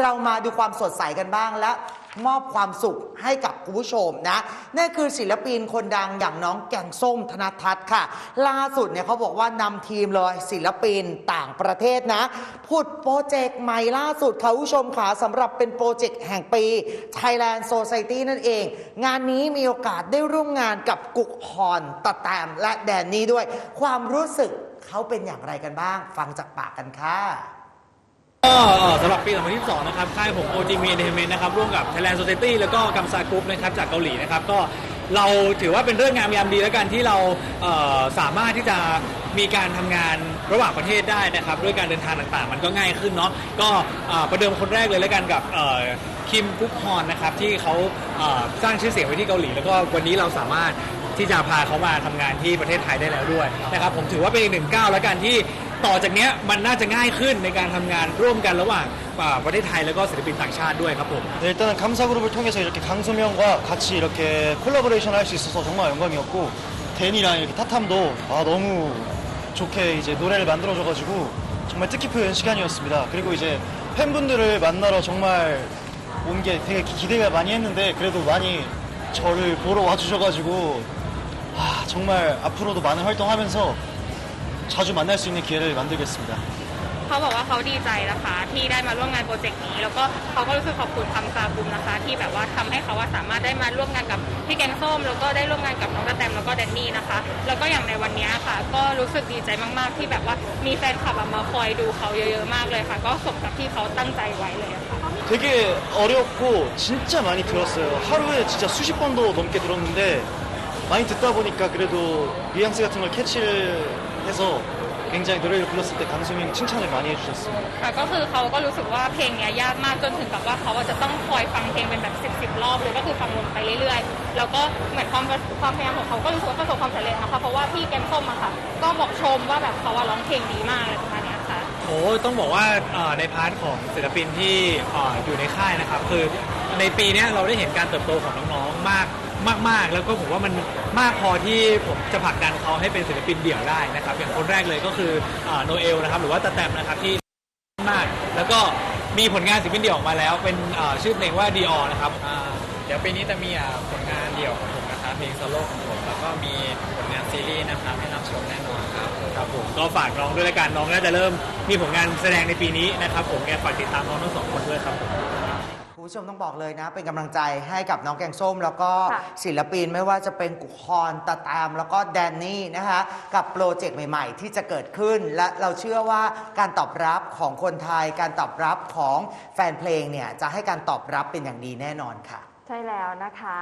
เรามาดูความสดใสกันบ้างและมอบความสุขให้กับคุณผู้ชมนะนั่นคือศิลปินคนดังอย่างน้องแกงส้มธนทัศน์ค่ะ ล่าสุดเนี่ยเขาบอกว่านำทีมเลยศิลปินต่างประเทศนะพูดโปรเจกต์ใหม่ล่าสุดค่ะคุณผู้ชมค่ะสำหรับเป็นโปรเจกต์แห่งปี Thailand Society นั่นเอง งานนี้มีโอกาสได้ร่วมงานกับกุกฮอนตะแตมและแดนนี่ด้วย ความรู้สึกเขาเป็นอย่างไรกันบ้าง ฟังจากปากกันค่ะก็ ปี 2022 นะครับ ค่ายผม OG m e Entertainment นะครับ ร่วมกับ Thailand Society แล้วก็กัมซากรุ๊ปนะครับ จากเกาหลีนะครับ ก็เราถือว่าเป็นเรื่องงามยามดีแล้วกันที่เราเอ่อสามารถที่จะมีการทำงานระหว่างประเทศได้นะครับ ด้วยการเดินทางต่างๆ มันก็ง่ายขึ้นเนาะ ก็เอ่อประเดิมคนแรกเลยแล้วกันกับคิมกุ๊กฮอนนะครับ ที่เขาเอ่อสร้างชื่อเสียงไว้ที่เกาหลี แล้วก็วันนี้เราสามารถที่จะพาเขามาทำงานที่ประเทศไทยได้แล้วด้วยนะครับผมถือว่าเป็นอีกหนึ่งก้าวแล้วกันที่ต่อจากเนี้ยมันน่าจะง่ายขึ้นในการทำงานร่วมกันระหว่างอ่าประเทศไทยแล้วก็ศิลปินต่างชาติด้วยครับผม 네, 일단은 감사그룹을 통해서 이렇게 강소명과 같이 이렇게 콜라보레이션 할 수 있어서 정말 영광이었고 댄이랑 이렇게 타탐도 아, 너무 좋게 이제 노래를 만들어줘가지고 정말 뜻깊은 시간이었습니다. 그리고 이제 팬분들을 만나러 정말 온 게 되게 기- 기대가 많이 했는데 그래도 많이 저를 보러 와주셔가지고 아, 정말 앞으로도 많은 활동하면서 자주 만날 수 있는 기회를 만들겠습니다. เขาบอกว่าเขาดีใจนะคะ ที่ได้มาร่วมงานโปรเจกต์นี้ แล้วก็เขาก็รู้สึกขอบคุณคำซาบุมนะคะ ที่แบบว่าทำให้เขาว่าสามารถได้มาร่วมงานกับพี่แกงส้ม แล้วก็ได้ร่วมงานกับน้องกระแตมแล้วก็แดนนี่นะคะ แล้วก็อย่างในวันนี้ค่ะ ก็รู้สึกดีใจมาก ๆ ที่แบบว่ามีแฟนคลับมาคอยดูเขาเยอะ ๆ มากเลยค่ะ ก็สมกับที่เขาตั้งใจไว้เลยค่ะ 되게 어렵고 진짜 많이 들었어요. 하루에 진짜 수십 번도 넘게 들었는데 많이 듣다 보니까 그래도 뉘앙스 같은 걸 캐치를 해서 굉장히 노래를 불렀을 때 강수민 칭찬을 많이 해주셨어요. ค่ะก็คือเขาก็รู้สึกว่าเพลงเนี้ยยากมากจนถึงกับว่าเขาอะจะต้องคอยฟังเพลงเป็นแบบสิบสิบรอบเลยก็คือฟังวนไปเรื่อยๆ แล้วก็เหมือนความความพยายามของเขาก็รู้สึกว่าประสบความสำเร็จนะคะเพราะว่าพี่แกมส้มอะค่ะก็บอกชมว่าแบบเขาว่าร้องเพลงดีมากอะไรประมาณเนี้ยค่ะ ี้ โอ้ต้องบอกว่าในพาร์ทของศิลปินที่ออยู่ในค่ายนะครับคือในปีนี้เราได้เห็นการเติบโตของน้องๆมากมาก ๆ แล้วก็ผมว่ามันมากพอที่ผมจะผลักดันเขาให้เป็นศิลปินเดี่ยวได้นะครับ อย่างคนแรกเลยก็คือโนเอลนะครับหรือว่าตาแตมนะครับที่มาก แล้วก็มีผลงานศิลปินเดี่ยวออกมาแล้ว เป็นชื่อเพลงว่าดีออนะครับเดี๋ยวปีนี้จะมีผลงานเดี่ยวของผมนะครับเพลงโซโล่ของผมแล้วก็มีผลงานซีรีส์นะครับให้รับชมแน่นอนครับ ครับผมก็ฝากน้องด้วยละกันน้องน่าจะเริ่มมีผลงานแสดงในปีนี้นะครับผมแกฝากติดตามน้องทั้งสองคนด้วยครับผมคุณผู้ชมต้องบอกเลยนะ เป็นกำลังใจให้กับน้องแกงส้ม แล้วก็ค่ะศิลปินไม่ว่าจะเป็นกุคอนตาตาม แล้วก็แดนนี่นะคะ กับโปรเจกต์ใหม่ ๆ ที่จะเกิดขึ้น และเราเชื่อว่าการตอบรับของคนไทย การตอบรับของแฟนเพลงเนี่ย จะให้การตอบรับเป็นอย่างดีแน่นอนค่ะ ใช่แล้วนะคะ